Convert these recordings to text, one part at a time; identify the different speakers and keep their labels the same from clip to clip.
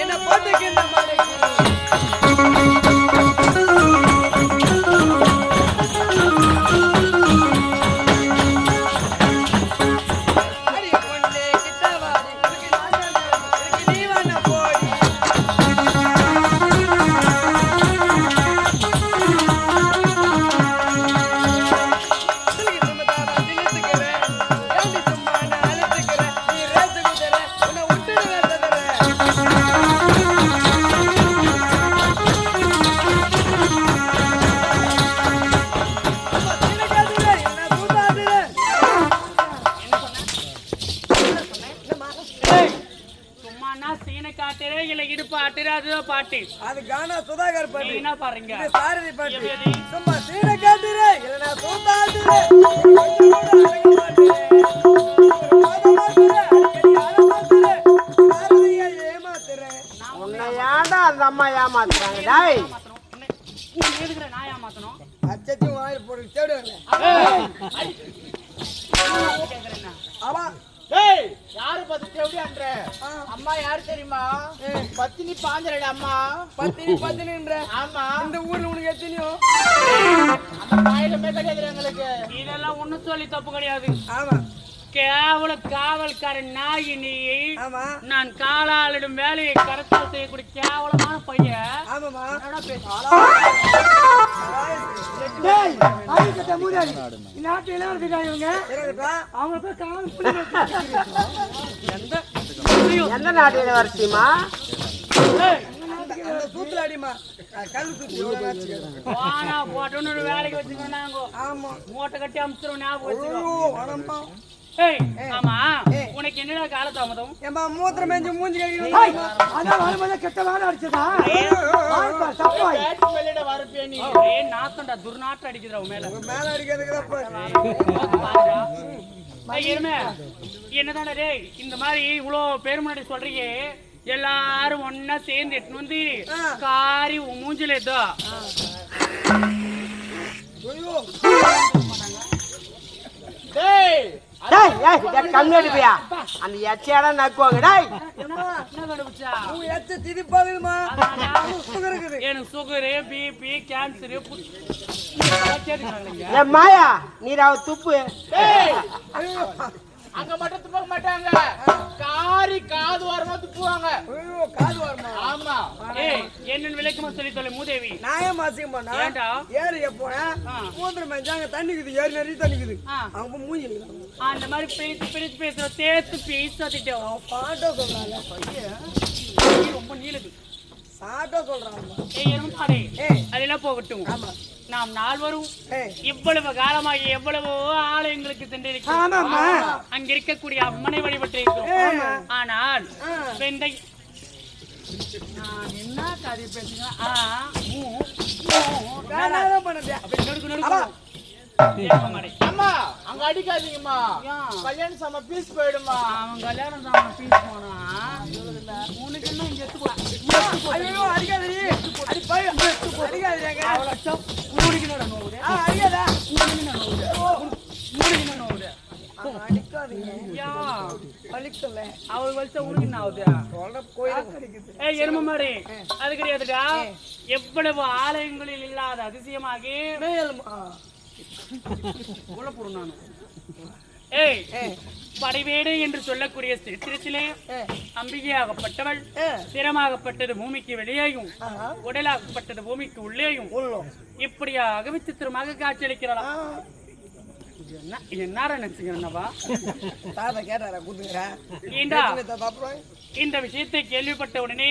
Speaker 1: என்ன போட்டுக்கின்ற மலைக்கு
Speaker 2: டேய்
Speaker 3: உன்னை எதுக்குற நான் ஏமாத்தணும்
Speaker 1: அச்சச்சும் வாயில் ஆமா.
Speaker 2: டேய் யாரு பத்தி எப்படி அன்ற. அம்மா யாரு தெரியுமா? பத்தினி பாஞ்சலடி அம்மா.
Speaker 1: பத்தினி பத்தினின்ற.
Speaker 2: ஆமா.
Speaker 1: இந்த ஊர்ல உனக்கு எத்தனையோ?
Speaker 2: அந்த பாயிலுமே கிடையாது எங்களுக்கு.
Speaker 3: இதெல்லாம் ஒண்ணும் சொல்லி தப்பு கிடையாது.
Speaker 1: ஆமா.
Speaker 3: கேவல காவல்காரன் நாயி நீ.
Speaker 1: ஆமா.
Speaker 3: நான் காலாளிடும் வேலையை கரெக்டாக செய்யக்கூடிய கேவலமான பையன்.
Speaker 1: நாட்டு இளவரசிக்கா இவங்க. அவங்க போய் காவல்
Speaker 3: எந்த?
Speaker 2: நாட்டு இளவரசிமா
Speaker 3: வேலைக்கு வச்சுக்கணும் நாங்க.
Speaker 1: ஆமா.
Speaker 3: மூட்டை கட்டி அமுச்சிரும் ஞாபகம் ஆமா உனக்கு என்னடா கால தாமதம்?
Speaker 1: ஏமா மூத்திரம் மேஞ்சு மூஞ்சி கழுவி
Speaker 4: அதான் வரும்போது கெட்ட வேலை அடிச்சதா? தப்பாய்
Speaker 2: வெளியிட வரப்பே நீ?
Speaker 3: ஏய் நாத்தம்டா துர்நாற்றம் அடிக்குதுடா உன் மேல.
Speaker 1: மேல அடிக்கிறதுக்கு தான்
Speaker 3: பாருடா. ஏய், எருமை, என்னதான்டா டேய் இந்த மாதிரி இவ்வளோ பேர் முன்னாடி சொல்றீங்க. எல்லாரும் ஒண்ணா சேர்ந்து எட்டுன்னு வந்து காரி மூஞ்சில ஏதோ.
Speaker 2: டேய் டேய் ஏய் டேய் கண்ணு அடிப்பியா அந்த எச்சையாடா நக்குவாங்க டேய்.
Speaker 1: உங்க எச்ச. சுகர் இருக்குது.
Speaker 3: எனக்கு சுகரு பிபி கேன்சரு
Speaker 2: மாயா நீராவ துப்பு. அங்க மட்டும் துப்ப மாட்டாங்க. காரி காது வரமா துப்புவாங்க.
Speaker 1: ஐயோ காது வருமா?
Speaker 2: ஆமா.
Speaker 3: ஏய் என்னன்னு விளக்கமா சொல்லி சொல்லு மூதேவி.
Speaker 1: நான் ஏன் மாசிக்க மாட்டா
Speaker 3: ஏன்டா?
Speaker 1: ஏரியா போனேன்
Speaker 3: ஆ.
Speaker 1: மூத்திரம் மேஞ்சா அங்க தண்ணி இருக்குது ஏரி நிறைய தண்ணி இருக்குது.
Speaker 3: ஆ.
Speaker 1: அங்க போய் மூஞ்சி.
Speaker 3: அந்த மாதிரி பிரிச்சு பிரிச்சு பேசுற தேத்து பேசாதிட்டோம்
Speaker 1: பாட்டோ சொல்றாங்க
Speaker 3: ரொம்ப நீளுது.
Speaker 1: சாட்டோ சொல்றாங்க
Speaker 3: ஏய் எருமாடே
Speaker 1: ஏய்.
Speaker 3: அதெல்லாம் போகட்டும்.
Speaker 1: ஆமா.
Speaker 3: நாம் நால்வரும் இவ்வளவு காலமாக எவ்வளவோ ஆலயங்களுக்கு சென்றிருக்கிறோம். அங்க இருக்கக்கூடிய அம்மனை வழிபட்டிருக்கிறோம். ஆனால் நான் என்ன கதை பேசுங்க ஆ மூ நடுக்கு நடுக்கு.
Speaker 2: அம்மா அங்க அடிக்காதீங்கம்மா? கல்யாணம் சம பீஸ் போயிடுமா
Speaker 3: அவன் கல்யாணம் தான் பீஸ் போனா உனக்கு என்ன இங்க போ.
Speaker 1: ஐயோ அடிக்காதடி. அடி போய் அடிக்காதீங்க
Speaker 3: அவ்வளோ நோவுது.
Speaker 1: ஆ அடிக்காதா.
Speaker 3: மூடிக்கின நோவுது. மூடிக்கின நோவுது.
Speaker 1: அடிக்காதீங்க.
Speaker 3: யா
Speaker 1: வலிக்கல.
Speaker 3: அவள் வலிச்சா உனக்கு என்ன ஆகுது
Speaker 1: சொல்ற
Speaker 3: ஏய் எரும மாடு. அது கிடையாதுடா. எவ்வளவு ஆலயங்களில் இல்லாத அதிசயமாகி.
Speaker 1: மேல்மா
Speaker 3: உள்ள போடும் நானு. ஏய். படைவேடு என்று சொல்லக்கூடிய சித்திரத்திலே அம்பிகையாகப்பட்டவள் சிரமாகப்பட்டது பூமிக்கு வெளியேயும் உடலாகப்பட்டது பூமிக்கு உள்ளேயும் இப்படியாக விசித்திரமாக காட்சியளிக்கிறாளாம் என்ன என்ன நினைச்சுக்கிறேன்னவா
Speaker 1: தாத்தா கேட்டாரா குடுங்க
Speaker 3: ஏண்டா? இந்த விஷயத்தை கேள்விப்பட்ட உடனே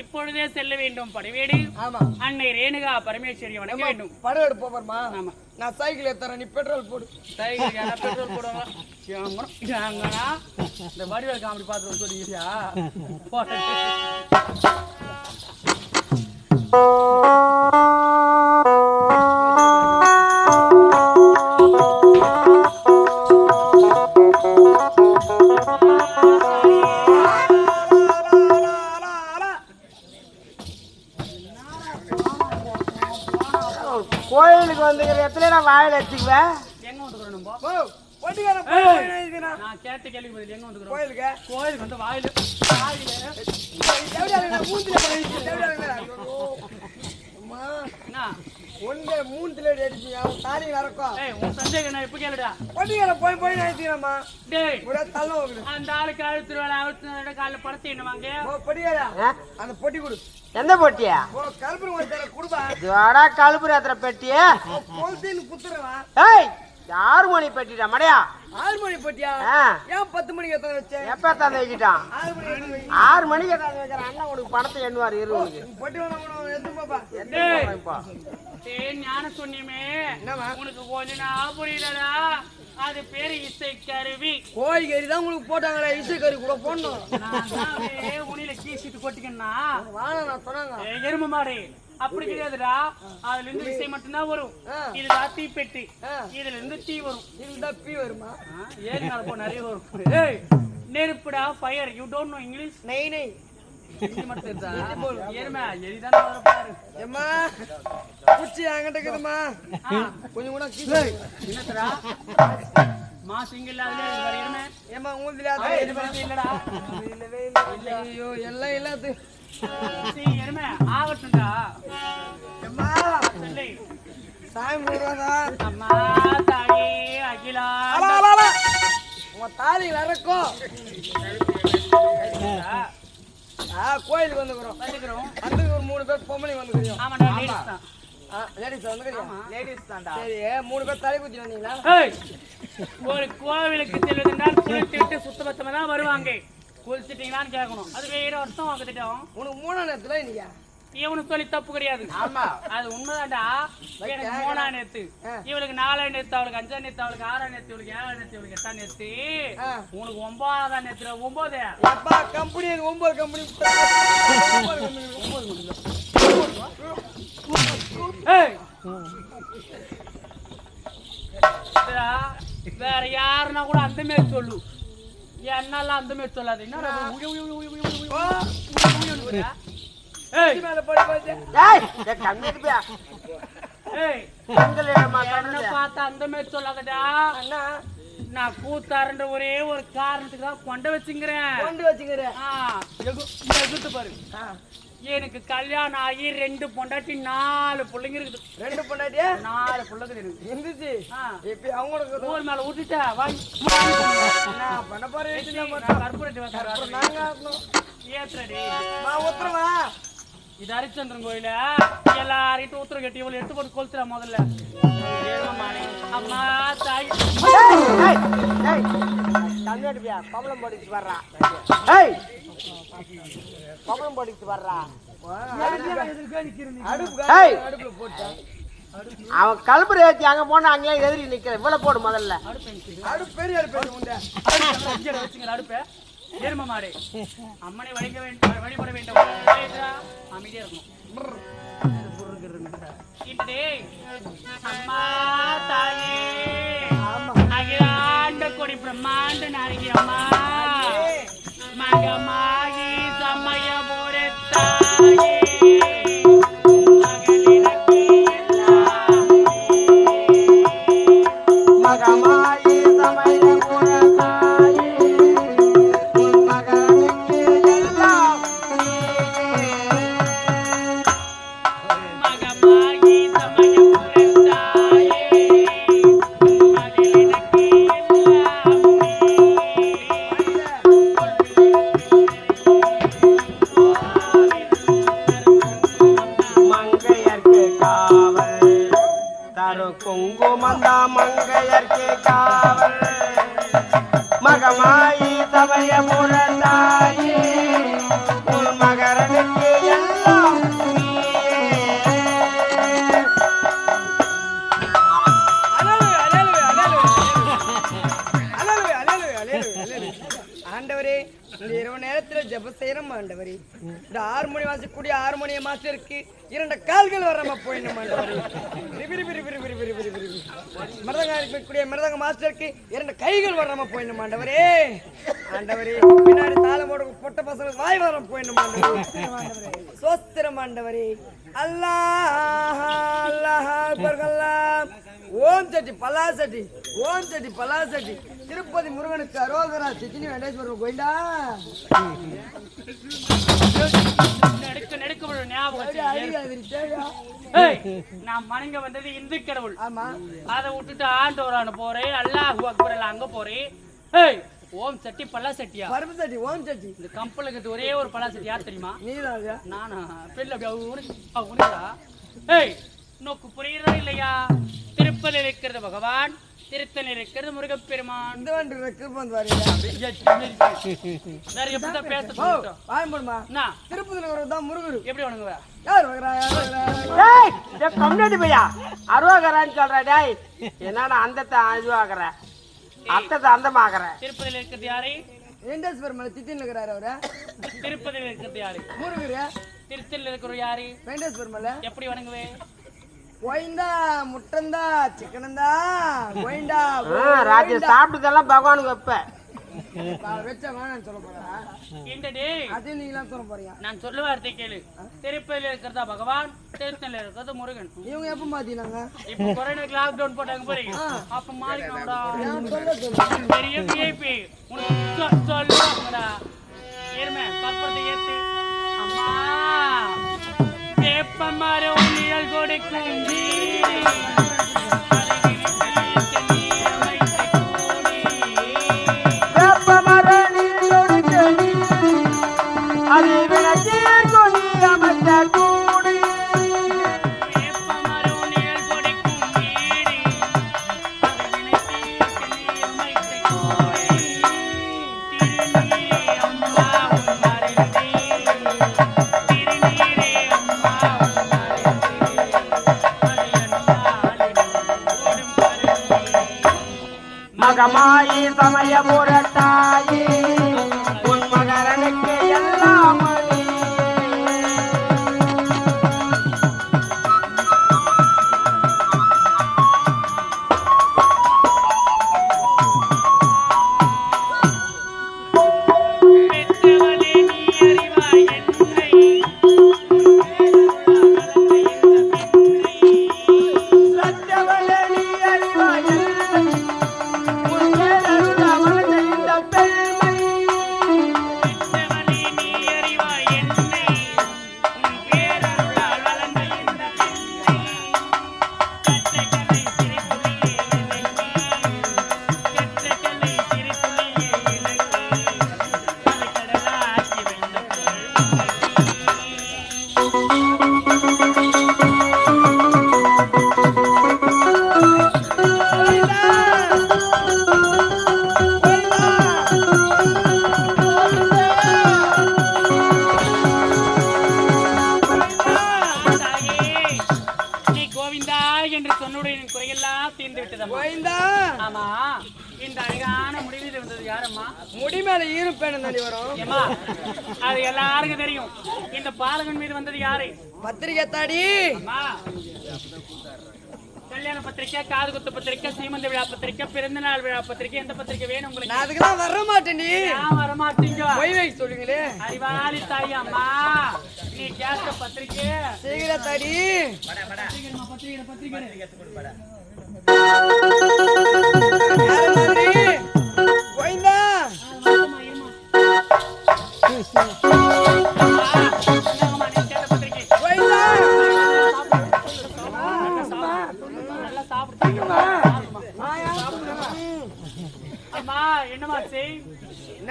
Speaker 3: இப்பொழுதே செல்ல வேண்டும் படைவேடு.
Speaker 1: ஆமா.
Speaker 3: அன்னை ரேணுகா பரமேஸ்வரி வணங்க வேண்டும்.
Speaker 1: படம் எடுப்ப போறமா
Speaker 3: ஆமா.
Speaker 1: நான் சைக்கிள் ஏத்தறேன் நீ பெட்ரோல் போடு.
Speaker 3: சைக்கிள் பெட்ரோல் ஏங்கனா? இந்த வடிவேல் காமெடி பார்த்து சொல்லிக்கிறியா போட்டு
Speaker 2: இடத்துல நான் வாயில வச்சுக்குவேன்
Speaker 3: எங்க வந்துக்கிறோம் நம்ம. நான் கேட்ட கேள்வி பதில் எங்க வந்துக்கிறோம்?
Speaker 1: கோயிலுக்கு?
Speaker 3: கோயிலுக்கு வந்து வாயில. வாயில.
Speaker 1: ஒண்ணு மூஞ்சில அடிச்சு அவன் தாலி நடக்கும்
Speaker 3: ஏய் உன் சந்தேகம் நான் இப்ப கேளுடா.
Speaker 1: பொட்டிக்காரன் போய் போய் நினைக்கிறேம்மா
Speaker 3: டேய்.
Speaker 1: ஒரே தள்ள
Speaker 3: அந்த ஆளுக்கு அழுத்து வேலை அழுத்து காலைல படத்தை என்ன வாங்க?
Speaker 1: அந்த பொட்டி கொடு.
Speaker 2: எந்த போட்டியா?
Speaker 1: கல்புரி
Speaker 2: குடும்பம் கல்புரி அத்தனை பெட்டியா. ஏய் ஆறுமணி பெட்டிட்டா மடையா?
Speaker 1: ஆறுமணி பெட்டியா ஏன் பத்து மணிக்கு எத்தனை வச்சேன்
Speaker 2: எப்ப எத்தனை வைக்கிட்டான்
Speaker 1: ஆறு மணிக்கு எத்தனை
Speaker 2: வைக்கிறேன் அண்ணா உனக்கு பணத்தை எண்ணுவார்
Speaker 1: இரு
Speaker 3: உனக்கு. கொஞ்சம் புரியலடா. அது பேரு இசை கருவி
Speaker 1: கோழிக்கறி தான் உங்களுக்கு போட்டாங்களே இசை கறி கூட போடணும்.
Speaker 3: உனியில கீசிட்டு கொட்டிக்கன்னா?
Speaker 1: வாங்க நான் சொன்னாங்க.
Speaker 3: எருமை மாடு. அப்படி கிடையாதுடா. அதுல இருந்து விசை மட்டும்தான் வரும். இதுதான் தீ
Speaker 1: பெட்டி
Speaker 3: இதுல இருந்து தீ வரும்.
Speaker 1: இதுல தீ வருமா?
Speaker 3: ஏறி நடப்போ நிறைய வரும். நெருப்புடா fire you don't know English
Speaker 1: நெய் நெய். கொஞ்சம் கூட
Speaker 3: என்னத்தரா மாசிங்கல்லாத
Speaker 1: ஏமா உங்களுக்கு
Speaker 3: இல்லடா.
Speaker 1: இல்லவே இல்லை. ஐயோ எல்லாம் இல்லாது.
Speaker 3: ஆகட்டும்டா. அம்மா தாயே அகிலா
Speaker 1: உன் தாலி நடக்கும் ஆ கோயிலுக்கு வந்துக்கிறோம்.
Speaker 3: வந்துக்கிறோம்.
Speaker 1: ஒரு மூணு பேர் பொம்பளை வந்துக்கிறோம்
Speaker 3: ஆமாடா லேடிஸ் தான்.
Speaker 1: லேடிஸ் வந்துக்கிறோம்
Speaker 2: லேடிஸ் தான்டா.
Speaker 1: சரி மூணு பேர் தலை குத்தி வந்தீங்களா?
Speaker 3: ஒரு கோவிலுக்கு செல்வதென்றால் குளித்துட்டு சுத்தபத்தமா தான் வருவாங்க. குளிச்சிட்டீங்களான்னு கேட்கணும். அது வேற அர்த்தம் வாங்கிட்டோம்
Speaker 1: உனக்கு மூணாம் நேரத்துல
Speaker 3: இவனுக்கு சொல்லி தப்பு கிடையாது.
Speaker 2: ஆமா.
Speaker 3: அது உண்மைதான்டா. எனக்கு மூணா நேத்து இவளுக்கு நாலா நேத்து அவளுக்கு அஞ்சா நேத்து அவளுக்கு ஆறா நேத்து இவளுக்கு ஏழா நேத்து இவளுக்கு எட்டாம் நேத்து. உனக்கு ஒன்பதாம் நேத்துல ஒன்பது
Speaker 1: அப்பா கம்பெனி ஒன்பது கம்பெனி.
Speaker 3: வேற யாருன்னா கூட அந்த மாதிரி சொல்லு. என்னெல்லாம் அந்த மாதிரி சொல்லாதீங்க அந்த மாதிரி சொல்லாதடா
Speaker 1: அண்ணா
Speaker 3: நான் கூத்தாருன்ற ஒரே ஒரு காரணத்துக்கு தான் கொண்ட வச்சுங்கிறேன்
Speaker 1: கொண்டு
Speaker 3: வச்சுங்கிறேன் பாருங்க பாரு எனக்கு கல்யாணம் ஆகி ரெண்டு பொண்டாட்டி நாலு பிள்ளைங்க இருக்குது.
Speaker 1: ரெண்டு பொண்டாட்டியா?
Speaker 3: நாலு பிள்ளைங்க இருக்குது
Speaker 1: இருந்துச்சு இப்ப அவங்களுக்கு
Speaker 3: ஊர் மேல விட்டுட்ட வாங்கி
Speaker 1: பண்ண ஆடணும்.
Speaker 3: ஏத்துறடி
Speaker 1: நான் உத்தரவா
Speaker 3: இது ஹரிச்சந்திரன் கோயில? எல்லாரையும் ஊத்துற கட்டி இவ்வளவு எடுத்து போட்டு கொளுத்துறா முதல்ல. அம்மா தாய்.
Speaker 2: அடிப்பியா பம்பளம் போட்டுக்கிட்டு வர்றா. பபளம் படிச்சு வர்றா. அவன் கல்புரை ஏற்றி அங்கே போனால் அங்கேயே எதிரி நிற்கிற இவ்வளோ போடு முதல்ல.
Speaker 3: எரும மாடு அம்மனை வழிக்க வேண்டும் வழிபட வேண்டும் அமைதியா இருக்கணும் பிரம்மாண்ட
Speaker 1: நாரிக்கிறம்மா இருக்கக்கூடிய மிருதங்க மாஸ்டருக்கு இரண்டு கைகள் வராம போயிடணும் ஆண்டவரே ஆண்டவரே சட்டி பல்லாசட்டி ஓம் சட்டி பல்லாசட்டி திருப்பதி முருகனுக்கு அரோகரா சிக்கினி வெங்கடேஸ்வரர் கோயிண்டா
Speaker 3: நெடுக்க நெடுக்க விழும் ஞாபகம்
Speaker 1: அப்படியே
Speaker 3: நான் வணங்க வந்தது இந்து கடவுள்.
Speaker 1: ஆமா.
Speaker 3: அதை விட்டுட்டு ஆண்டவரான போறேன் அல்லாஹ் அக்பர் அங்க போறேன். ஏய் ஓம் சட்டி பல்லா சட்டியா?
Speaker 1: பருப்பு சட்டி ஓம் சட்டி.
Speaker 3: இந்த கம்பளுக்கு ஒரே ஒரு பல்லா சட்டி யார் தெரியுமா?
Speaker 1: நீதான்
Speaker 3: நானா? பெல்ல அப்படி உனக்கு உனக்கா ஏய் நோக்கு புரியுறதா இல்லையா? திருப்பதி இருக்கிறது பகவான் திருத்தணி இருக்கிறது முருகப்பெருமான்.
Speaker 1: இந்த வண்டி
Speaker 3: வேற பேச என்ன
Speaker 1: திருப்பதியில் ஒரு தான் முருகரு.
Speaker 3: எப்படி வணங்குவ?
Speaker 1: யார் வகுறா யார் வகுறா
Speaker 2: டேய் டேய் கம்யூனிட்டி பையா? அருவாகரான்னு சொல்ற டேய். என்னடா அந்தத்தை இதுவாக்குற? அத்தத்தை அந்தமாக்குற?
Speaker 3: திருப்பதியில் இருக்கிறது யாரு?
Speaker 1: வெங்கடேஸ்வரர் மேல திட்டின்னு இருக்கிறாரு அவரு.
Speaker 3: திருப்பதியில் இருக்கிறது யாரு?
Speaker 1: முருகரு.
Speaker 3: திருத்தணியில் இருக்கிற யாரு?
Speaker 1: வெங்கடேஸ்வரர் மேல.
Speaker 3: எப்படி வணங்குவே?
Speaker 1: கோயந்தா முட்டந்தா சிக்கனந்தா கோயண்டா
Speaker 2: ராத்திரி சாப்பிட்டதெல்லாம் பகவானுக்கு
Speaker 1: போறீங்க.
Speaker 3: நான் சொல்ல வார்த்தை கேளு. திருப்பதியில் இருக்கிறதா பகவான் திருத்தணியில் இருக்கிறது முருகன்.
Speaker 1: இவங்க எப்ப மாத்தினாங்க?
Speaker 3: இப்போ கொரோனாக்கு லாக்டவுன் போட்டாங்க பாருங்க அப்ப மாறிக்கணும்டா
Speaker 1: நான் சொல்ல. சொல்ல
Speaker 3: பெரிய விஐபி உனக்கு சொல்லுவாங்கடா. ஏறுமே ஏத்து. அம்மா. അയ്യപ്പന്മാരെ ഒന്നിഴൽ കൊടുക്കും.
Speaker 2: மகமாயி சமய
Speaker 1: முரட்டா வை சொல்லுங்களே.
Speaker 3: அறிவாளி தாய் அம்மா. நீ கேட்ட பத்திரிக்கை.
Speaker 1: சீக்கிரம் தாடி.
Speaker 3: பத்திரிக்கைமா, பத்திரிக்கை பத்திரிக்கை.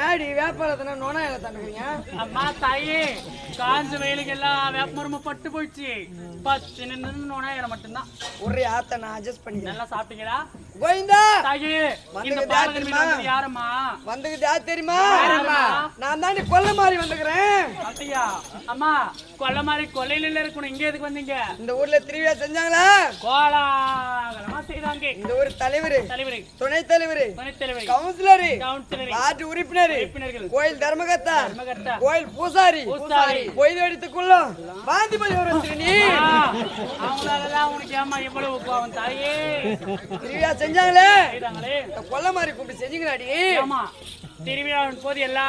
Speaker 1: நாடி வியாபாரத்தின நோனா என்ன தண்டுக்கிறீங்க
Speaker 3: அம்மா தாயே. காஞ்ச வெயிலுக்கு எல்லாம் வேப்பமரமும் பட்டு போயிடுச்சு. பத்து நின்று நோனாயிரம் மட்டும்தான்.
Speaker 1: ஒரே ஆத்த நான் அட்ஜஸ்ட் பண்ணிக்கிறேன்.
Speaker 3: நல்லா சாப்பிட்டீங்களா?
Speaker 1: கோயந்தா
Speaker 3: தாயே இந்த பாலகன்
Speaker 1: யாரும்மா? வந்துகிட்டு தெரியுமா? நான் தாண்டி கொல்ல மாதிரி வந்துக்கிறேன்.
Speaker 3: அப்படியா? அம்மா கொல்லை மாதிரி கொல்லையில இருக்கணும். இங்க எதுக்கு வந்தீங்க?
Speaker 1: இந்த ஊர்ல திருவிழா செஞ்சாங்களா?
Speaker 3: கோலாகலமா செய்தாங்க.
Speaker 1: இந்த ஊர் தலைவர்.
Speaker 3: தலைவர்.
Speaker 1: துணைத் தலைவர்.
Speaker 3: துணைத் தலைவர்.
Speaker 1: கவுன்சிலர்.
Speaker 3: கவுன்சிலர்.
Speaker 1: வார்டு உறுப்பினர். கோயில் தர்மகர்த்தா.
Speaker 3: தர்மகர்த்தா.
Speaker 1: கோயில் பூசாரி.
Speaker 3: பூசாரி.
Speaker 1: பொய்து எடுத்துக்குள்ள வாந்திபதி ஒரு
Speaker 3: ஆ, அவங்களாலதான் உனக்கு ஏமா இவ்வளவு கோவம் தாயே.
Speaker 1: திருவிழா செஞ்சாங்களே. கொல்ல மாதிரி கூப்பிட்டு செஞ்சீங்களாடி
Speaker 3: ஆமா. திருவிழாவின் போது எல்லா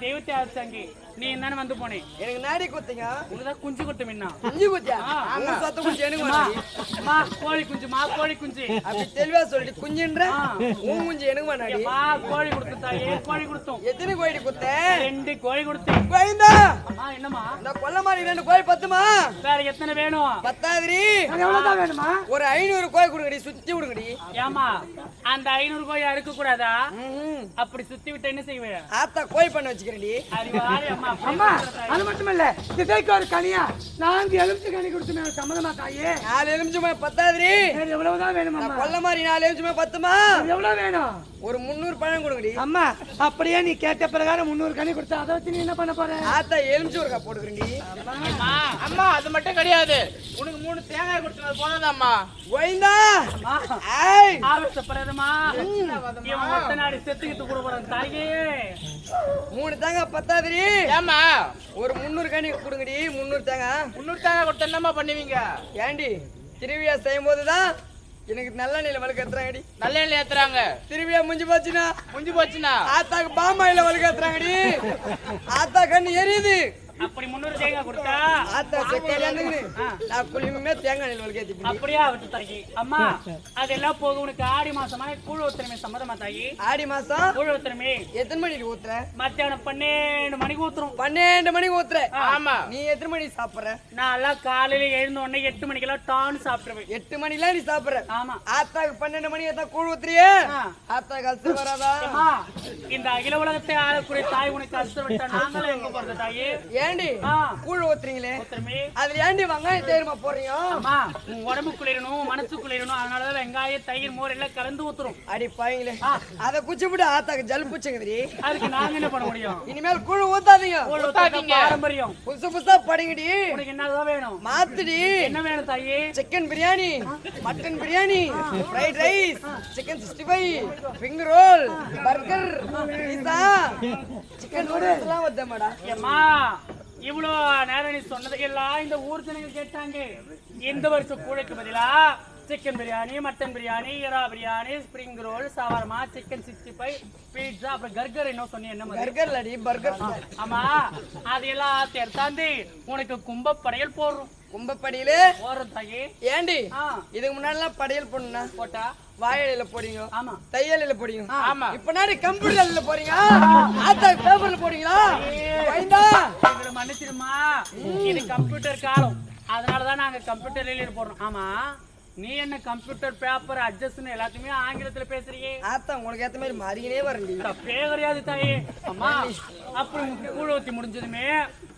Speaker 3: தெய்வத்தை அழைச்சாங்க நீ தானே வந்து போனேன்
Speaker 1: எனக்கு நாடி குத்துங்க?
Speaker 3: உனதான் குஞ்சு கொடுத்து மின்னா.
Speaker 1: குஞ்சு குத்தியா?
Speaker 3: ஆ.
Speaker 1: உங்க சொத்த குஞ்சு எனக்கு
Speaker 3: அம்மா, கோழி குஞ்சு மா கோழி குஞ்சு.
Speaker 1: அப்படி தெளிவா சொல்லிட்டு குஞ்சுன்ற. உன் குஞ்சு எனக்கு வேணாடி
Speaker 3: மா கோழி கொடுத்து தாயே கோழி கொடுத்தோம்.
Speaker 1: எத்தனை கோழி குத்த?
Speaker 3: ரெண்டு கோழி கொடுத்தேன்.
Speaker 1: கோயந்தா
Speaker 3: அம்மா என்னம்மா?
Speaker 1: இந்த கொல்ல மாதிரி ரெண்டு கோழி பத்துமா?
Speaker 3: வேற எத்தனை வேணும்?
Speaker 1: பத்தாதிரி
Speaker 4: எவ்வளவுதான் வேணுமா?
Speaker 1: ஒரு ஐநூறு கோழி கொடுங்கடி சுத்தி கொடுங்கடி
Speaker 3: ஏமா அந்த ஐநூறு கோழி அறுக்க கூடாதா. அப்படி சுத்தி விட்டு என்ன செய்வேன்
Speaker 1: ஆத்தா கோழி பண்ண வச்சுக்கிறேன்டி.
Speaker 3: அறிவாளி அம்மா.
Speaker 4: அம்மா அது மட்டும் இல்ல திசைக்கு ஒரு கனியா. நான்கு எலுமிச்சு கனி கொடுத்து சம்மதமா தாயே
Speaker 1: நாலு எலுமிச்சுமா பத்தாதிரி
Speaker 4: எவ்வளவுதான் வேணும்
Speaker 1: கொல்ல மாதிரி நாலு எலுமிச்சுமா பத்துமா?
Speaker 4: எவ்வளவு வேணும்?
Speaker 1: ஒரு முந்நூறு பழம் கொடுங்கடி.
Speaker 4: அம்மா அப்படியே நீ கேட்ட பிரகாரம் முந்நூறு கனி கொடுத்தா அதை வச்சு நீ என்ன பண்ண போற?
Speaker 1: ஆத்தா எலுமிச்சு ஒரு போட்டுக்கிறேன்டி.
Speaker 3: அம்மா.
Speaker 5: அம்மா அது மட்டும் கிடையாது. உனக்கு மூணு தேங்காய் கொடுத்தது போதாதாம்மா.
Speaker 1: ஏய்.
Speaker 3: ஆவேசப்படுறதுமா செத்துக்கிட்டு கூட போறான் தாயே.
Speaker 1: மூணு தேங்காய் பத்தாதிரி
Speaker 5: ஏம்மா?
Speaker 1: ஒரு முந்நூறு கனி கொடுங்கடி முந்நூறு தேங்காய்.
Speaker 5: முன்னூறு தேங்காய் கொடுத்தா என்னம்மா பண்ணுவீங்க?
Speaker 1: ஏண்டி திருவிழா செய்யும் போதுதான் எனக்கு நல்ல நிலை வலுக்கத்துறாங்கடி
Speaker 5: நல்ல எண்ணெய் ஏத்துறாங்க.
Speaker 1: திருவிழா முடிஞ்சு போச்சுன்னா
Speaker 5: முடிஞ்சு போச்சுன்னா?
Speaker 1: ஆத்தாக்கு பாமாயில வலுக்கத்துறாங்கடி ஆத்தா கண்ணு எரியுது.
Speaker 3: அப்படி முன்னூறு தேங்காய் கொடுத்தா?
Speaker 1: ஆத்தா
Speaker 3: ஆ.
Speaker 1: நான் குளியுமே தேங்காய் நெல் வலுக்கேத்தி
Speaker 3: அப்படியே விட்டு தாயி. அம்மா அதெல்லாம் போக உனக்கு ஆடி மாசமா கூழ் ஊத்துறமே சம்மதமா தாயி?
Speaker 1: ஆடி மாசம்?
Speaker 3: கூழ் ஊத்துறமே.
Speaker 1: எத்தனை மணிக்கு ஊத்துற?
Speaker 3: மத்தியானம் பன்னெண்டு மணிக்கு ஊத்துறோம்.
Speaker 1: பன்னெண்டு மணிக்கு ஊத்துற.
Speaker 5: ஆமா.
Speaker 1: நீ எத்தனை மணிக்கு சாப்பிடுற?
Speaker 3: நான் எல்லாம் காலையில எழுந்த உடனே எட்டு மணிக்கெல்லாம் டான்னு சாப்பிட்டுருவேன்.
Speaker 1: எட்டு மணிலாம் நீ சாப்பிடுற?
Speaker 3: ஆமா.
Speaker 1: ஆத்தாக்கு பன்னெண்டு மணிக்கு தான் கூழ் ஊத்துறியே?
Speaker 3: ஆ.
Speaker 1: ஆத்தாக்கு அல்சர் வராதா?
Speaker 3: இந்த அகில உலகத்தை ஆளக்கூடிய தாய் உனக்கு அசுர விட்டா நாங்களும் எங்க போறது தாயி?
Speaker 1: ஏண்டி?
Speaker 3: ஆ.
Speaker 1: கூழ் ஊத்துறீங்களே? அதுல ஏண்டி வெங்காயம் தேருமா போடுறீங்க?
Speaker 3: உடம்பு குளிரணும் மனசு குளிரணும் அதனாலதான் வெங்காயம் தயிர் மோர் எல்லாம் கலந்து ஊத்துறோம்.
Speaker 1: அடி பாயங்களே. அத குச்சி விட்டு ஆத்தாக்கு ஜல் பூச்சுங்கடி
Speaker 3: அதுக்கு நாங்க என்ன பண்ண முடியும்?
Speaker 1: இனிமேல் கூழ் ஊத்தாதீங்க.
Speaker 3: கூழ் ஊத்துறது பாரம்பரியம்.
Speaker 1: புதுசு புதுசா படிங்கடி.
Speaker 3: உனக்கு என்னதான் வேணும்?
Speaker 1: மாத்துடி.
Speaker 3: என்ன வேணும் தாயி?
Speaker 1: Chicken biryani mutton biryani fried rice chicken sixty five finger roll burger pizza chicken noodles எல்லாம் வந்தமாடா
Speaker 3: ஏம்மா இவ்வளோ நேரம் நீ சொன்னது எல்லாம் இந்த ஊர் ஜனங்கள் கேட்டாங்க. இந்த வருஷம் கூழைக்கு பதிலா சிக்கன் பிரியாணி மட்டன் பிரியாணி எறா பிரியாணி ஸ்ப்ரிங் ரோல் சவர்மா சிக்கன் சிக்ஸ்டி ஃபைவ் பீட்சா அப்புறம் கர்கர் என்ன சொன்னீங்க என்ன
Speaker 1: பர்கர் லடி பர்கர்
Speaker 3: ஆமா அதெல்லாம் எடுத்தாந்து உனக்கு கும்ப படையல் போடுறோம்.
Speaker 1: கும்பப்படியிலே?
Speaker 3: போடுறோம் தாயி.
Speaker 1: ஏண்டி? இதுக்கு முன்னாடிலாம் படையல் பண்ணுனா
Speaker 3: போட்டா?
Speaker 1: வாழையில போடுங்க
Speaker 3: ஆமா.
Speaker 1: தையலில போடுங்க
Speaker 5: ஆமா.
Speaker 1: இப்ப நாடி கம்ப்யூட்டர்ல போறீங்க ஆத்தா பேப்பர்ல போடுறீங்களா? வைந்தா
Speaker 3: எங்களை மன்னிச்சிடுமா இது கம்ப்யூட்டர் காலம். அதனாலதான் நாங்க கம்ப்யூட்டர் போடுறோம். ஆமா. நீ என்ன கம்ப்யூட்டர் பேப்பர் அட்ஜஸ்ட்னு எல்லாத்தையுமே ஆங்கிலத்துல பேசுறியே?
Speaker 1: ஆத்தா உங்களுக்கு ஏத்த மாதிரி மாறிக்கினே வரண்டி
Speaker 3: தப்பே கிடையாது தாயே. அம்மா அப்படி உனக்கு கூழ் ஊத்தி முடிஞ்சதுமே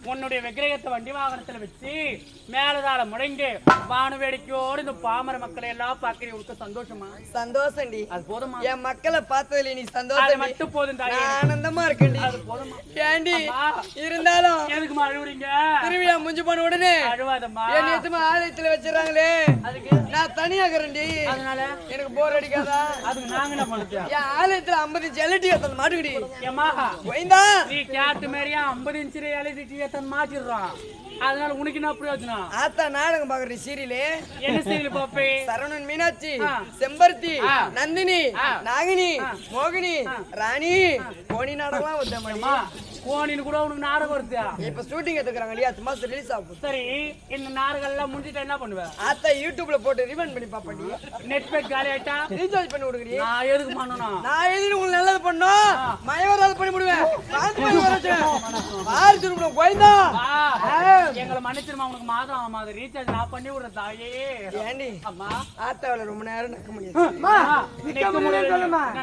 Speaker 3: உன்னுடைய விக்கிரகத்தை வண்டி வாகனத்துல வச்சு மேலதாள முடங்கி வான வேடிக்கையோடு இந்த பாமர மக்களை எல்லாம் பார்க்கறீங்க உனக்கு சந்தோஷமா?
Speaker 1: சந்தோஷம்டி.
Speaker 3: அது போதுமா?
Speaker 1: என் மக்களை பார்த்ததுல நீ சந்தோஷம்
Speaker 3: மட்டும் போதும்
Speaker 1: ஆனந்தமா இருக்கேன்டி.
Speaker 3: அது போதுமா?
Speaker 1: ஏண்டி. இருந்தாலும்
Speaker 3: எதுக்குமா அழுவுறீங்க
Speaker 1: திருவிழா முடிஞ்சு போன உடனே
Speaker 3: அழுவாதம்மா.
Speaker 1: என் எத்துமா ஆலயத்துல வச்சிடறாங்களே.
Speaker 3: அதுக்கு
Speaker 1: நான் தனியாகிறேன்டி
Speaker 3: அதனால?
Speaker 1: எனக்கு போர் அடிக்காதா?
Speaker 3: அதுக்கு நாங்க என்ன
Speaker 1: என் ஆலயத்துல ஐம்பது ஜல்லட்டி ஏத்தது மாட்டுக்குடி. வைந்தா
Speaker 3: நீ கேட்டு மாதிரியா ஐம்பது இன்ச்சு எலக்ட்ரிசிட்டி எத்தனை மாற்றிடுறான் அதனால உனக்கு என்ன பிரயோஜனம்?
Speaker 1: ஆத்தா நாடகம் பாக்குற சீரியலு.
Speaker 3: என்ன சீரியல் பாப்பே
Speaker 1: சரவணன் மீனாட்சி. செம்பருத்தி நந்தினி நாகினி மோகினி ராணி கோணி நாடகம்லாம் வந்தேன்
Speaker 3: கோணின்னு கூட உனக்கு நாடகம் வருதா?
Speaker 1: இப்ப ஷூட்டிங் எடுத்துக்கிறாங்க அடுத்த மாசம் ரிலீஸ் ஆகும்.
Speaker 3: சரி இந்த நாடகம் எல்லாம் முடிஞ்சிட்டு என்ன பண்ணுவ?
Speaker 1: ஆத்தா யூடியூப்ல போட்டு ரிவன் பண்ணி பாப்பண்டி
Speaker 3: நெட் பேக் காலி ஆயிட்டா?
Speaker 1: ரீசார்ஜ் பண்ணி விடுங்கடி
Speaker 3: நான் எதுக்கு பண்ணணும்?
Speaker 1: நான் எழுதி உங்களுக்கு நல்லது பண்ணோம். மயவராது பண்ணி விடுவேன். காந்தி மணி வரச்சேன் பாரு திரும்ப கோயந்தா.
Speaker 3: எங்களை மன்னிச்சிருமா உனக்கு மாதம் ஆகும்? மாதம் ரீசார்ஜ் நான் பண்ணி விடுறேன் தாயே.
Speaker 1: ஏண்டி?
Speaker 3: அம்மா.
Speaker 1: ஆத்தாவில ரொம்ப நேரம் நிக்க முடியாது.
Speaker 4: அம்மா
Speaker 3: நிக்க முடியல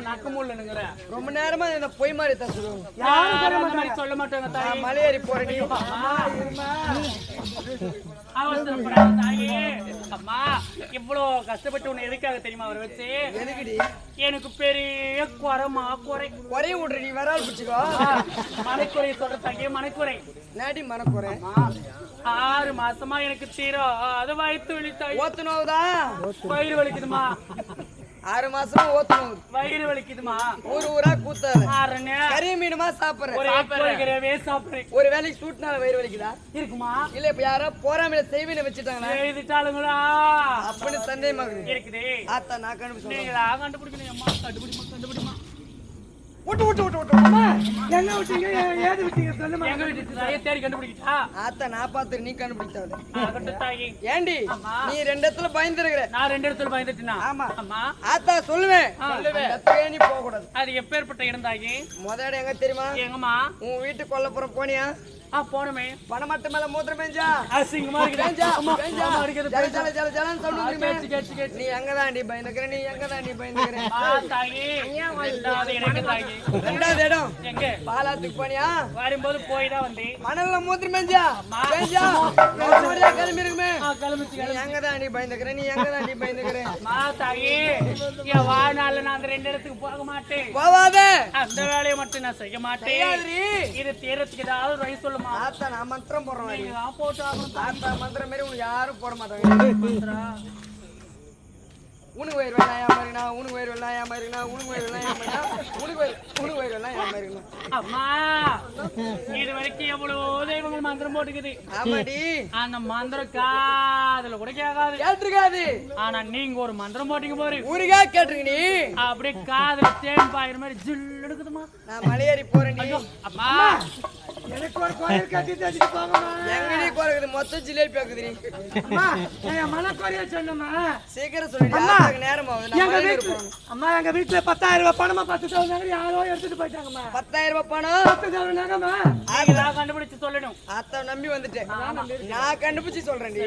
Speaker 3: நக்க முடியலங்கிற
Speaker 1: ரொம்ப நேரமா இந்த பொய் மாதிரி தான் சொல்லுவாங்க
Speaker 3: சொல்ல மாட்டாங்க தாயே.
Speaker 1: மலையேறி போறேன் நீ.
Speaker 3: அவசரப்படாத தாயே. அம்மா இவ்வளோ கஷ்டப்பட்டு உன்னை எதுக்காக தெரியுமா அவர் வச்சு?
Speaker 1: எதுக்குடி?
Speaker 3: எனக்கு பெரிய குறைமா குறை.
Speaker 1: குறைய விடுற நீ வரால் பிடிச்சிக்கோ.
Speaker 3: மனைக்குறை சொல்ற தாயே மனைக்குறை.
Speaker 1: நாடி மனக்குறை?
Speaker 3: ஆறு மாசமா எனக்கு தீரும் அது வயிற்று வலித்தாய்
Speaker 1: ஓத்துனோவுதா?
Speaker 3: வயிறு வலிக்குதுமா
Speaker 1: ஆறு மாசமா ஓத்துனோவு
Speaker 3: வயிறு வலிக்குதுமா?
Speaker 1: ஊர் ஊரா கூத்தாத
Speaker 3: ஆறுன்னு
Speaker 1: கறி மீனுமா சாப்பிடுற
Speaker 3: ஒரே கோழிக்கிறவே சாப்பிடுறேன்.
Speaker 1: ஒரு வேலைக்கு சூட்னால வயிறு வலிக்குதா?
Speaker 3: இருக்குமா?
Speaker 1: இல்ல இப்ப யாரோ போறாமல செய்வின வச்சுட்டாங்களா
Speaker 3: எழுதிட்டாளுங்களா
Speaker 1: அப்படின்னு சந்தேகமாகுது
Speaker 3: இருக்குது.
Speaker 1: ஆத்தா நான் கண்டுபிடிச்சேன்
Speaker 3: நீங்களா? கண்டுபிடிக்கணும் அம்மா. கண்டுபிடிமா கண்டுபிடிமா.
Speaker 1: விட்டு விட்டு விட்டு விட்டு
Speaker 4: அம்மா, விட்டீங்க? ஏது விட்டீங்க? சொல்லுமா
Speaker 3: எங்க வீட்டு தாயை தேடி கண்டுபிடிக்கிட்டா?
Speaker 1: ஆத்தா நான் பார்த்து நீ கண்டுபிடிச்சாது ஏண்டி
Speaker 3: ஆமா.
Speaker 1: நீ ரெண்டு இடத்துல பயந்துருக்கிற.
Speaker 3: நான் ரெண்டு இடத்துல பயந்துட்டுனா?
Speaker 1: ஆமா.
Speaker 3: அம்மா.
Speaker 1: ஆத்தா சொல்லுவேன் நீ போக கூடாது
Speaker 3: அது எப்பேற்பட்ட இடம் தாயி?
Speaker 1: முத இடம் எங்க தெரியுமா?
Speaker 3: எங்கம்மா?
Speaker 1: உன் வீட்டுக்கு கொல்லப்புறம் போனியா
Speaker 3: ஆ போனமே
Speaker 1: பணமட்டு மேல மூத்திரம் மேஞ்சா
Speaker 3: அசிங்கமா இருக்குது.
Speaker 1: பேஞ்சா
Speaker 3: அம்மா, அம்மா அடிக்கிறது
Speaker 1: ஜல. ஜல ஜல sound
Speaker 3: ஆ,
Speaker 1: வந்துருமே.
Speaker 3: கேட்டு, கேட்டு, கேட்டு.
Speaker 1: நீ எங்க தாண்டி பயந்துக்கிற? நீ எங்க தாண்டி பயந்துக்கிற?
Speaker 3: ஆ, தாயி. ரெண்டாவது எனக்கு தாயி.
Speaker 1: ரெண்டாவது இடம்.
Speaker 3: எங்க?
Speaker 1: பாலாத்துக்கு போனியா?
Speaker 3: வரும்போது போய் தான் வந்தேன்.
Speaker 1: மணல்ல மூத்திரம் மேஞ்சா நோட்டோடியா கிளம்பி இருக்குமே
Speaker 3: ஆ, கிளம்பிச்சு
Speaker 1: நீ
Speaker 3: கிளம்பி
Speaker 1: எங்க தாண்டி பயந்துக்கிற? நீ எங்க தாண்டி பயந்துக்கிற?
Speaker 3: மா தாயி. என் வாழ்நாள்ல நான் அந்த ரெண்டு இடத்துக்கு போக மாட்டேன்.
Speaker 1: போவாத.
Speaker 3: அந்த வேலையை மட்டும் நான் செய்ய மாட்டேன். இது தீரத்துக்கு ஏதாவது ஒரு வழி
Speaker 1: ஆத்தா நான் மந்திரம் போடுறேன்
Speaker 3: போட்டு ஆகணும் தாயி.
Speaker 1: ஆத்தா மந்திரம் மாரி உனக்கு யாரும் போட மாட்டாங்க. உனக்கு வயிறு ஏன் மாதிரினா உனக்கு வயிறு ஏன் மாதிரினா உனக்கு வயிறு ஏன் மாதிரினா உனக்கு வயிறு உனக்கு வயிறு ஏன் மாதிரினா
Speaker 3: அம்மா இது வரைக்கும் எவ்வளவு தெய்வங்கள் மந்திரம் போட்டுக்குது.
Speaker 1: ஆமாடி.
Speaker 3: அந்த மந்திரம் காதுல கூட கேட்காது.
Speaker 1: கேட்டிருக்காது.
Speaker 3: ஆனா நீங்க ஒரு மந்திரம் போட்டீங்க பாரு
Speaker 1: ஊருக்கா கேட்டிருக்க நீ
Speaker 3: அப்படியே காதுல தேன் பாயிற மாதிரி ஜில் எடுக்குதுமா
Speaker 1: நான் மலையேறி போறேன்
Speaker 3: அம்மா.
Speaker 4: எனக்கு ஒரு கோயில் கட்டி தச்சுட்டு போங்கம்மா.
Speaker 1: எங்க நீ போறது மொத்தம் ஜிலேபி ஆக்குது நீ
Speaker 4: அம்மா நான் என் மனக்குறைய சொன்னம்மா
Speaker 1: சீக்கிரம் சொல்லி
Speaker 4: அம்மா.
Speaker 1: நேரம் ஆகுது நான்
Speaker 4: எங்க
Speaker 1: மலையேறி
Speaker 4: வீட்டுல
Speaker 1: போறேன்
Speaker 4: அம்மா எங்க வீட்டுல பத்தாயிரம் ரூபாய் பணமா பத்து தவறு யாரோ எடுத்துட்டு போயிட்டாங்கம்மா.
Speaker 1: பத்தாயிரம் ரூபாய் பணம்?
Speaker 4: பத்து நகமா
Speaker 3: தான் கண்டுபிடிச்சு சொல்லணும்.
Speaker 1: ஆத்தா நம்பி வந்துட்டேன். நான் கண்டுபிடிச்சு சொல்றேன்டி.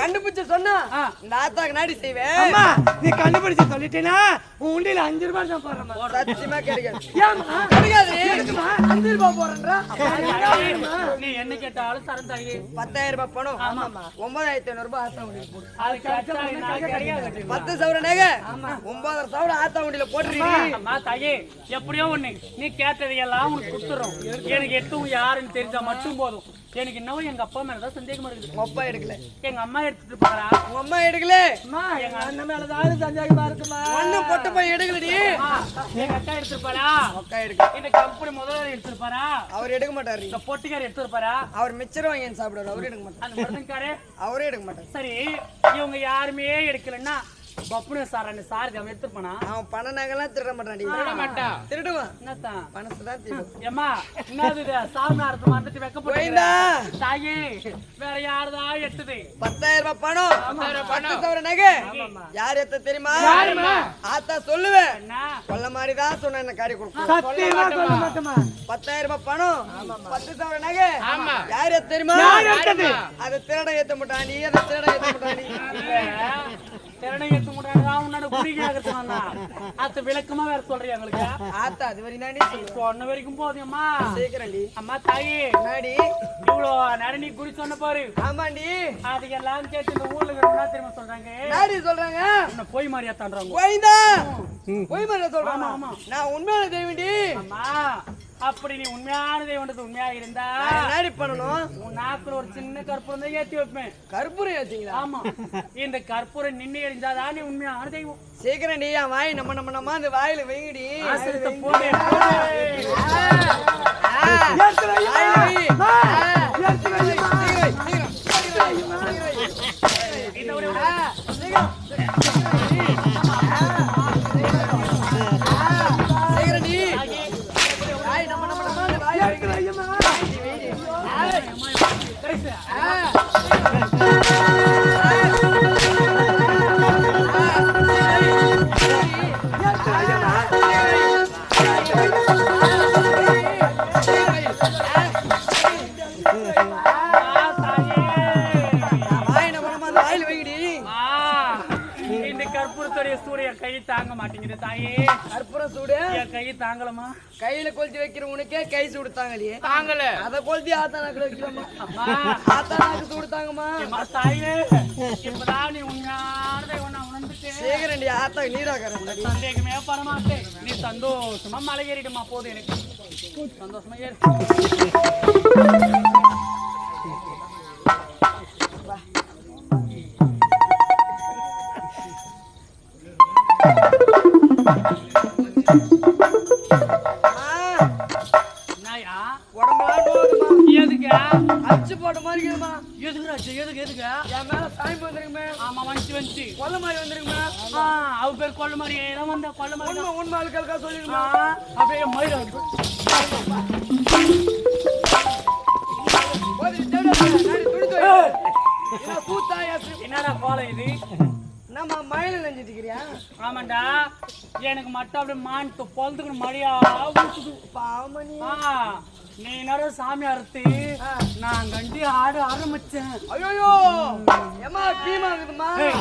Speaker 1: கண்டுபிடிச்சு சொன்னா நாடி செய்வேன்.
Speaker 4: அம்மா நீ கண்டுபிடிச்சு சொல்லிட்டேனா உன் உண்டியில அஞ்சு ரூபாய் தான்
Speaker 1: சத்தியமா கிடைக்காது. கிடைக்காது
Speaker 4: அஞ்சு ரூபாய் போடுறேன்றா?
Speaker 3: நீ என்ன கேட்டாலும் தரம் தாயி.
Speaker 1: பத்தாயிரம் ரூபாய் பணம் ஒன்பதாயிரத்தி ஐநூறு ரூபாய் ஆத்தா வண்டியில போடு. பத்து சவர நகை. ஒன்பதரை சவர ஆத்தா வண்டியில போட்டுருக்கீங்க
Speaker 3: தாயே. எப்படியோ ஒண்ணு. நீ கேட்டது எல்லாம் உனக்கு கொடுத்துறோம். எனக்கு எட்டும் யாருன்னு தெரிஞ்சா மட்டும் போதும். எனக்கு இன்னும் எங்க அப்பா மேலதான் சந்தேகமா இருக்குது
Speaker 1: உங்க அப்பா எடுக்கல.
Speaker 3: எங்க அம்மா எடுத்துட்டு போறா
Speaker 1: உங்க அம்மா எடுக்கல.
Speaker 4: அம்மா எங்க அண்ணன் மேலதான் சந்தேகமா இருக்குமா?
Speaker 1: ஒண்ணும் பொட்டு போய் எடுக்கலடி.
Speaker 3: எங்க அக்கா எடுத்துட்டு போறா?
Speaker 1: அக்கா எடுக்கல.
Speaker 3: இந்த கம்பெனி முதலாளி எடுத்துட்டு போறா?
Speaker 1: அவர் எடுக்க மாட்டாரு.
Speaker 3: இந்த பொட்டிக்காரி எடுத்துட்டு போறா?
Speaker 1: அவர் மிச்சர் வாங்கி சாப்பிடுவாரு. அவரு எடுக்க மாட்டார்.
Speaker 3: அந்த மருந்துக்காரே
Speaker 1: அவரே எடுக்க மாட்டார்.
Speaker 3: சரி இவங்க யாருமே எடுக்கலன்னா பப்புனு சார் அந்த சாருக்கு அவன்
Speaker 1: பண நகைலாம் திருட திருடுவான்
Speaker 3: என்னத்தான்
Speaker 1: பணத்தை தான் திருடுவான்.
Speaker 3: ஏம்மா என்னது இது? சாமியாரத்தை வந்துட்டு வைக்க
Speaker 1: கோவிந்தா
Speaker 3: தாயே வேற எடுத்தது
Speaker 1: பத்தாயிரம் ரூபாய் பணம். பத்து சவர நகை. யார் எத்த தெரியுமா? ஆத்தா சொல்லுவேன். கொல்ல மாதிரி தான் சொன்ன என்ன காரி கொடுக்கும் பத்தாயிரம் ரூபாய் பணம். பத்து சவர நகை. யார் எத்த தெரியுமா? அதை திருட ஏத்த மாட்டான் நீ அதை திருட ஏத்த மாட்டான்
Speaker 3: அத்த விளக்கமா வேற சொல்றியா எங்களுக்கு?
Speaker 1: ஆத்தா அது வரைக்கும்
Speaker 3: சொன்ன வரைக்கும் போதும்மா
Speaker 1: சீக்கிரம்டி.
Speaker 3: அம்மா தாயி.
Speaker 1: நாடி
Speaker 3: இவ்வளோ நேரம் நீ குறி சொன்ன பாரு.
Speaker 1: ஆமாண்டி.
Speaker 3: அதுக்கு எல்லாம் கேட்டு இந்த ஊர்ல இருக்கிறவங்க தெரியுமா சொல்றாங்க.
Speaker 1: நாடி சொல்றாங்க?
Speaker 3: போய் மாதிரியா தாண்டாங்க
Speaker 1: கோவிந்தா போய் மாதிரி சொல்றான் நான் உண்மையான தேவிண்டி
Speaker 3: அம்மா. அப்படி நீ உண்மையான தெய்வன்றது உண்மையா இருந்தா
Speaker 1: நாடி பண்ணணும்
Speaker 3: உன் நாக்குல ஒரு சின்ன கற்பூரம் தான் ஏத்தி வைப்பேன்
Speaker 1: கற்பூரம் ஏத்தீங்களா
Speaker 3: ஆமா இந்த கற்பூரம் நின்னு எரிஞ்சாதான் நீ உண்மையான தெய்வம்
Speaker 1: சீக்கிரம் டி என் வாய் நம்ம நம்ம நம்ம அந்த வாயில வைங்கடி
Speaker 3: ஆசிரியத்தை போடு போடு.
Speaker 1: கையில கொளுத்தி வைக்கிற உனக்கே கை சூடு தாங்கலையே
Speaker 5: தாங்கல.
Speaker 1: அத கொளுத்தி ஆத்தா நாக்குல வைக்கலாமா?
Speaker 3: அம்மா.
Speaker 1: ஆத்தா நாக்கு சூடு தாங்கம்மா
Speaker 3: அம்மா, தாயே. இப்பதான் நீ உண்மையான தெய்வம் நான் உணர்ந்துட்டேன்
Speaker 1: சீக்கிரம் டி ஆத்தா நீராக்கிறேன்
Speaker 3: சந்தேகமே பட மாட்டேன் நீ சந்தோஷமா மலை ஏறிடுமா போதும் எனக்கு? சந்தோஷமா ஏறு.
Speaker 1: கொல்ல மாதிரி வந்துருக்குமா
Speaker 3: அவ பேர் மாதிரி தான் வந்தா கொள்ள மாதிரி
Speaker 1: உண்மை சொல்லிருக்குமா
Speaker 3: அப்படியே மயிர்
Speaker 1: போது, தேடு, நாடி துடித்து வை. என்ன கூத்தா, ஏசு.
Speaker 3: என்னடா கோலம் இது
Speaker 1: இருக்கிறியா
Speaker 3: ஆமாண்டா. எனக்கு மட்டும் அப்படியே மான்ட்டு பொழுதுக்கு மழையா ஊத்துது.
Speaker 1: பாவமணி
Speaker 3: ஆ, நீ நேரம் சாமி அறுத்து? நான் கண்டி ஆட ஆரம்பிச்சேன்.
Speaker 1: ஐயோ. ஏமா பீமா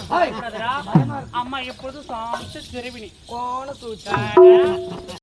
Speaker 3: பயப்படாதடா. அம்மா எப்பொழுதும் சாப்பிட்டு திருவினி
Speaker 1: போன சூச்சா